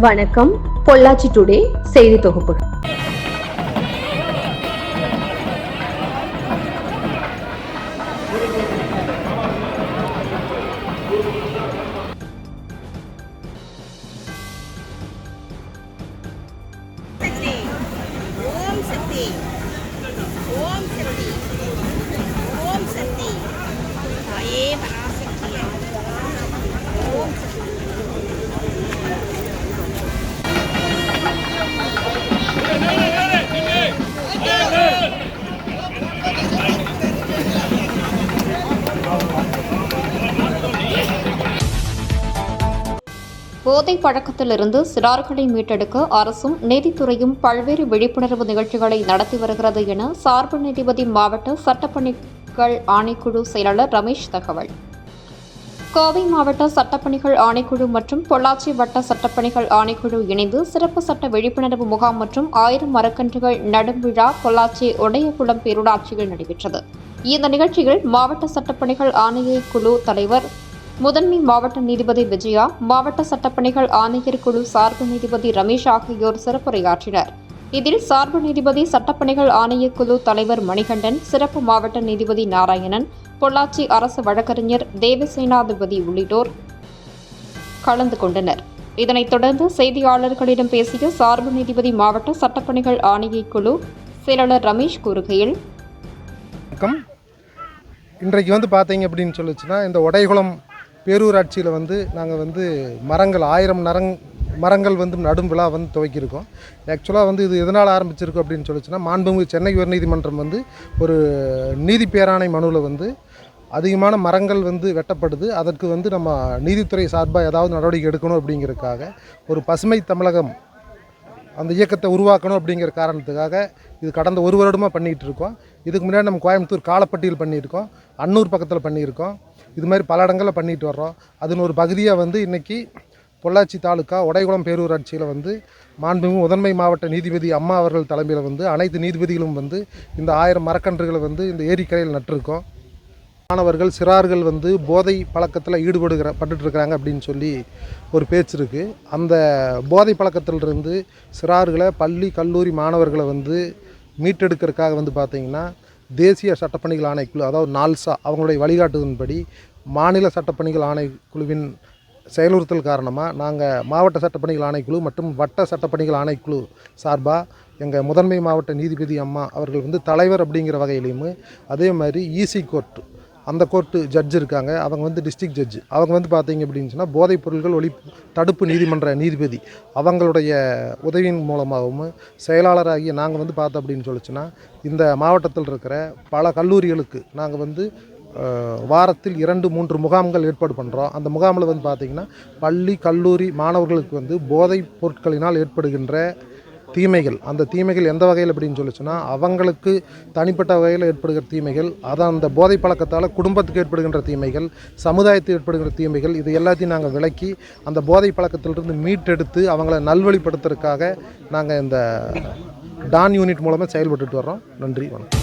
வணக்கம். பொள்ளாச்சி டுடே செய்தி தொகுப்பு போதை பழக்கத்திலிருந்து சிறார்களை மீட்டெடுக்க அரசும் நீதித்துறையும் பல்வேறு விழிப்புணர்வு நிகழ்ச்சிகளை நடத்தி வருகிறது என சார்பு நீதிபதி மாவட்ட சட்டப்பணிகள் ஆணைக்குழு செயலாளர் ரமேஷ் தகவல். கோவை மாவட்ட சட்டப்பணிகள் ஆணைக்குழு மற்றும் பொள்ளாச்சி வட்ட சட்டப்பணிகள் ஆணைக்குழு இணைந்து சிறப்பு சட்ட விழிப்புணர்வு முகாம் மற்றும் ஆயிரம் மரக்கன்றுகள் நடும் விழா பொள்ளாச்சி உடையகுளம் பேரூராட்சியில் நடைபெற்றது. இந்த நிகழ்ச்சியில் மாவட்ட சட்டப்பணிகள் ஆணைய குழு தலைவர் முதன்மை மாவட்ட நீதிபதி விஜயா மாவட்ட சட்டப்பணிகள் ஆணையர் குழு சார்பு நீதிபதி ரமேஷ் ஆகியோர் சிறப்புரையாற்றினர். இதில் சார்பு நீதிபதி சட்டப்பணிகள் ஆணையக்குழு குழு தலைவர் மணிகண்டன் சிறப்பு மாவட்ட நீதிபதி நாராயணன் பொள்ளாச்சி அரசு வழக்கறிஞர் தேவசேனாதிபதி உள்ளிட்டோர் கலந்து கொண்டனர். இதனைத் தொடர்ந்து செய்தியாளர்களிடம் பேசிய சார்பு நீதிபதி மாவட்ட சட்டப்பணிகள் ஆணையக்குழு செயலாளர் ரமேஷ் கூறுகையில் இன்றைக்கு வந்து பார்த்தீங்க அப்படின்னு சொல்லிச்சுன்னா இந்த உடைகுளம் பேரூராட்சியில் வந்து நாங்கள் வந்து மரங்கள் ஆயிரம் நரங் மரங்கள் வந்து நடும் விழா வந்து துவக்கியிருக்கோம். ஆக்சுவலாக வந்து இது எதனால் ஆரம்பிச்சிருக்கோம் அப்படின்னு சொல்லிச்சுன்னா மாண்புமிகு சென்னை உயர்நீதிமன்றம் வந்து ஒரு நீதி பேராணை மனுவில் வந்து அதிகமான மரங்கள் வந்து வெட்டப்படுது. அதற்கு வந்து நம்ம நீதித்துறை சார்பாக ஏதாவது நடவடிக்கை எடுக்கணும் அப்படிங்கிறதுக்காக ஒரு பசுமை தமிழகம் அந்த இயக்கத்தை உருவாக்கணும் அப்படிங்கிற காரணத்துக்காக இது கடந்த ஒரு வருடமாக பண்ணிகிட்டு இருக்கோம். இதுக்கு முன்னாடி நம்ம கோயம்புத்தூர் காலப்பட்டியில் பண்ணியிருக்கோம். அன்னூர் பக்கத்தில் பண்ணியிருக்கோம். இது மாதிரி பல இடங்களில் பண்ணிட்டு வர்றோம். அதன் ஒரு பகுதியாக வந்து இன்றைக்கி பொள்ளாச்சி தாலுக்கா உடைகுளம் பேரூராட்சியில் வந்து மாண்புமிகு முதன்மை மாவட்ட நீதிபதி அம்மா அவர்கள் தலைமையில் வந்து அனைத்து நீதிபதிகளும் வந்து இந்த ஆயிரம் மரக்கன்றுகளை வந்து இந்த ஏரிக்கரையில் நட்டிருக்கோம். மாணவர்கள் சிறார்கள் வந்து போதை பழக்கத்தில் ஈடுபடுகிற பட்டுட்டு இருக்கிறாங்க அப்படின்னு சொல்லி ஒரு பேச்சு இருக்குது அந்த போதை பழக்கத்திலிருந்து சிறார்களை பள்ளி கல்லூரி மாணவர்களை வந்து மீட்டெடுக்கிறதுக்காக வந்து பார்த்திங்கன்னா தேசிய சட்டப்பணிகள் ஆணைக்குழு அதாவது நால்சா அவங்களுடைய வழிகாட்டுதலின்படி மாநில சட்டப்பணிகள் ஆணைக்குழுவின் செயலுறுத்தல் காரணமாக நாங்கள் மாவட்ட சட்டப்பணிகள் ஆணைக்குழு மற்றும் வட்ட சட்டப்பணிகள் ஆணைக்குழு சார்பாக எங்கள் முதன்மை மாவட்ட நீதிபதி அம்மா அவர்கள் வந்து தலைவர் அப்படிங்கிற வகையிலையும் அதே மாதிரி ஈசி கோர்ட் அந்த கோர்ட்டு ஜட்ஜ் இருக்காங்க. அவங்க வந்து டிஸ்ட்ரிக்ட் ஜட்ஜ் அவங்க வந்து பார்த்தீங்க அப்படின்னு சொன்னால் போதைப் பொருட்கள் ஒளி தடுப்பு நீதிமன்ற நீதிபதி. அவங்களுடைய உதவியின் மூலமாகவும் செயலாளராகிய நாங்கள் வந்து பார்த்தோம் அப்படின்னு சொல்லிச்சுன்னா இந்த மாவட்டத்தில் இருக்கிற பல கல்லூரிகளுக்கு நாங்கள் வந்து வாரத்தில் இரண்டு மூன்று முகாம்கள் ஏற்பாடு பண்ணுறோம் அந்த முகாமில் வந்து பார்த்திங்கன்னா பள்ளி கல்லூரி மாணவர்களுக்கு வந்து போதைப் பொருட்களினால் ஏற்படுகின்ற தீமைகள் அந்த தீமைகள் எந்த வகையில் அப்படின்னு சொல்லிச்சுன்னா அவங்களுக்கு தனிப்பட்ட வகையில் ஏற்படுகிற தீமைகள் அதான் அந்த போதை பழக்கத்தால் குடும்பத்துக்கு ஏற்படுகின்ற தீமைகள் சமுதாயத்துக்கு ஏற்படுகின்ற தீமைகள் இது எல்லாத்தையும் நாங்கள் விளக்கி அந்த போதை பழக்கத்திலிருந்து மீட்டெடுத்து அவங்கள நல்வழிப்படுத்துறதுக்காக நாங்கள் இந்த டான் யூனிட் மூலமாக செயல்பட்டுட்டு வர்றோம். நன்றி வணக்கம்.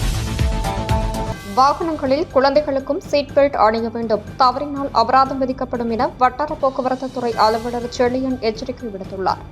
வாகனங்களில் குழந்தைகளுக்கும் சீட் பெல்ட் அணிய வேண்டும். தவறினால் அபராதம் விதிக்கப்படும் என வட்டார போக்குவரத்து துறை அலுவலர் செழியன் எச்சரிக்கை விடுத்துள்ளார்.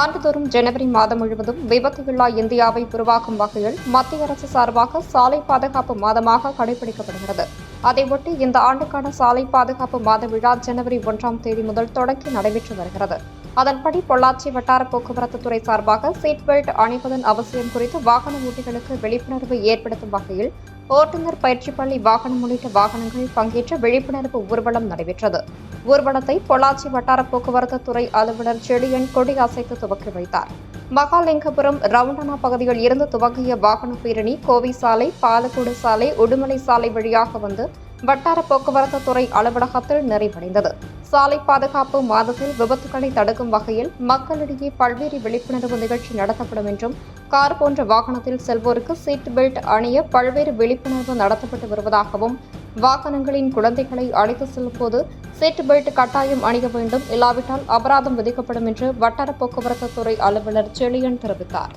ஆண்டுதோறும் ஜனவரி மாதம் முழுவதும் விபத்துயில்லா இந்தியாவை உருவாக்கும் வகையில் மத்திய அரசு சார்பாக சாலை பாதுகாப்பு மாதமாக கடைபிடிக்கப்படுகிறது. அதையொட்டி இந்த ஆண்டுக்கான சாலை பாதுகாப்பு மாத விழா ஜனவரி ஒன்றாம் தேதி முதல் தொடங்கி நடைபெற்று வருகிறது. அதன்படி பொள்ளாச்சி வட்டார போக்குவரத்து துறை சார்பாக சீட் பெல்ட் அணிவதன் அவசியம் குறித்து வாகன ஓட்டிகளுக்கு விழிப்புணர்வு ஏற்படுத்தும் வகையில் ஓட்டுநர் பயிற்சி பள்ளி வாகனம் உள்ளிட்ட வாகனங்கள் பங்கேற்ற விழிப்புணர்வு ஊர்வலம் நடைபெற்றது. ஊர்வலத்தை பொள்ளாச்சி வட்டார போக்குவரத்து துறை அலுவலர் செடியன் கொடி அசைத்து துவக்கி வைத்தார். மகாலிங்கபுரம் ரவுண்டனா பகுதியில் இருந்து துவங்கிய வாகன பேரணி கோவை சாலை பாலக்கோடு சாலை உடுமலை சாலை வழியாக வந்து வட்டார போக்குவரத்து துறை அலுவலகத்தில் நிறைவடைந்தது. சாலை பாதுகாப்பு மாதத்தில் விபத்துகளை தடுக்கும் வகையில் மக்களிடையே பல்வேறு விழிப்புணர்வு நிகழ்ச்சி நடத்தப்படும் என்றும் கார் போன்ற வாகனத்தில் செல்வோருக்கு சீட் பெல்ட் அணிய பல்வேறு விழிப்புணர்வு நடத்தப்பட்டு வருவதாகவும் வாகனங்களின் குழந்தைகளை அழைத்து செல்லும் போது சீட் பெல்ட் கட்டாயம் அணிய வேண்டும். இல்லாவிட்டால் அபராதம் விதிக்கப்படும் என்று வட்டார போக்குவரத்து துறை அலுவலர் செழியன் தெரிவித்தார்.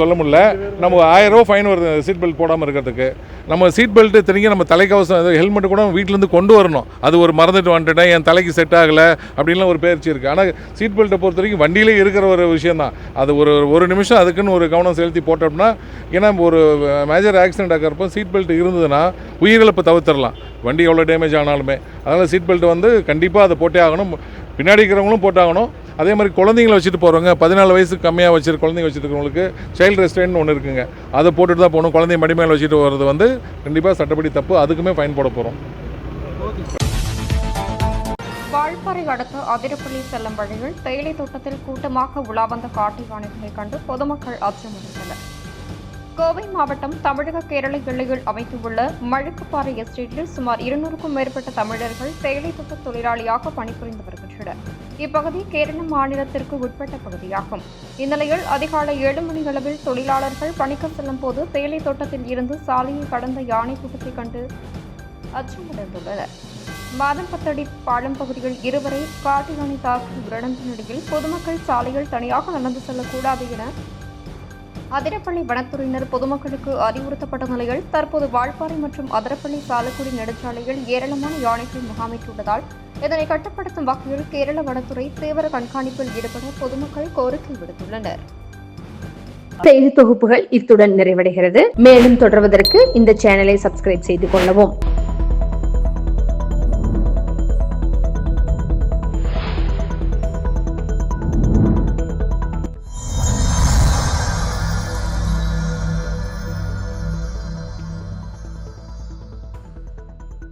சொல்ல முடியல. நம்ம ஆயிரம் ரூபா ஃபைன் வருது சீட் பெல்ட் போடாமல் இருக்கிறதுக்கு. நம்ம சீட் பெல்ட் தெரிஞ்சு நம்ம தலைக்கவசம் ஹெல்மெட் கூட வீட்டிலேருந்து கொண்டு வரணும். அது ஒரு மறந்துட்டு வந்துட்டேன் என் தலைக்கு செட் ஆகலை அப்படின்லாம் ஒரு பேர்ச்சி இருக்குது ஆனால் சீட் பெல்ட்டை பொறுத்த வரைக்கும் வண்டியிலே இருக்கிற ஒரு விஷயம் தான் அது ஒரு ஒரு நிமிஷம் அதுக்குன்னு ஒரு கவனம் செலுத்தி போட்டோம்னா ஏன்னா ஒரு மேஜர் ஆக்சிடென்ட் ஆகிறப்போ சீட் பெல்ட் இருந்ததுன்னா உயிரிழப்பு தவிர்த்திடலாம். வண்டி எவ்வளோ டேமேஜ் ஆனாலுமே. அதனால் சீட் பெல்ட் வந்து கண்டிப்பாக அதை போட்டே ஆகணும். பின்னாடி இருக்கிறவங்களும் போட்டாகணும். அதே மாதிரி குழந்தைங்கள வச்சுட்டு போகிறவங்க பதினாலு வயசுக்கு கம்மியாக வச்சுருக்க குழந்தைங்க வச்சுருக்கவங்களுக்கு சைல்டு ரெஸ்டாரண்ட் ஒன்று இருக்குங்க. அதை போட்டுட்டு தான் போகணும். குழந்தைய மடி மேலே வச்சுட்டு வர்றது வந்து கண்டிப்பாக சட்டப்படி தப்பு. அதுக்குமே ஃபைன் போட போகிறோம் வால்பாறை அடுத்து அதிரப்பள்ளி செல்லும் வழியில் தேயிலை தோட்டத்தில் கூட்டமாக உலா வந்த காட்டு யானைகளை கண்டு பொதுமக்கள் அச்சமடைந்தனர் கோவை மாவட்டம் தமிழக கேரள எல்லையில் அமைத்துள்ள மழுக்குப்பாறை எஸ்டேட்டில் சுமார் இருநூறுக்கும் மேற்பட்ட தமிழர்கள் தேயிலை தோட்ட தொழிலாளியாக பணிபுரிந்து வருகின்றனர் இப்பகுதி கேரள மாநிலத்திற்கு உட்பட்ட பகுதியாகும். இந்நிலையில் அதிகாலை ஏழு மணி அளவில் தொழிலாளர்கள் பணிக்கு செல்லும் போது தேயிலை தோட்டத்தில் இருந்து சாலையை கடந்த யானை கூட்டத்தை கண்டு அச்சமடைந்துள்ளனர். மாதம் பத்தடி பாலம் பகுதியில் இருவரை காட்டு யானை தாக்கி உயிரிழந்த நிலையில் பொதுமக்கள் சாலையில் தனியாக நடந்து செல்லக்கூடாது என அதிரப்பள்ளி வனத்துறையினர் பொதுமக்களுக்கு அறிவுறுத்தப்பட்ட நிலையில் தற்போது வால்பாறை மற்றும் அதிரப்பள்ளி சாலக்குடி நெடுஞ்சாலையில் ஏராளமான யானைகள் முகாமிட்டுள்ளதால் இதனை கட்டுப்படுத்தும் வகையில் கேரள வனத்துறை தீவிர கண்காணிப்பில் ஈடுபட பொதுமக்கள் கோரிக்கை விடுத்துள்ளனர். செய்தி தொகுப்புகள் இத்துடன் நிறைவடைகிறது. மேலும் தொடர்வதற்கு இந்த சேனலை சப்ஸ்கிரைப் செய்து கொள்ளவும்.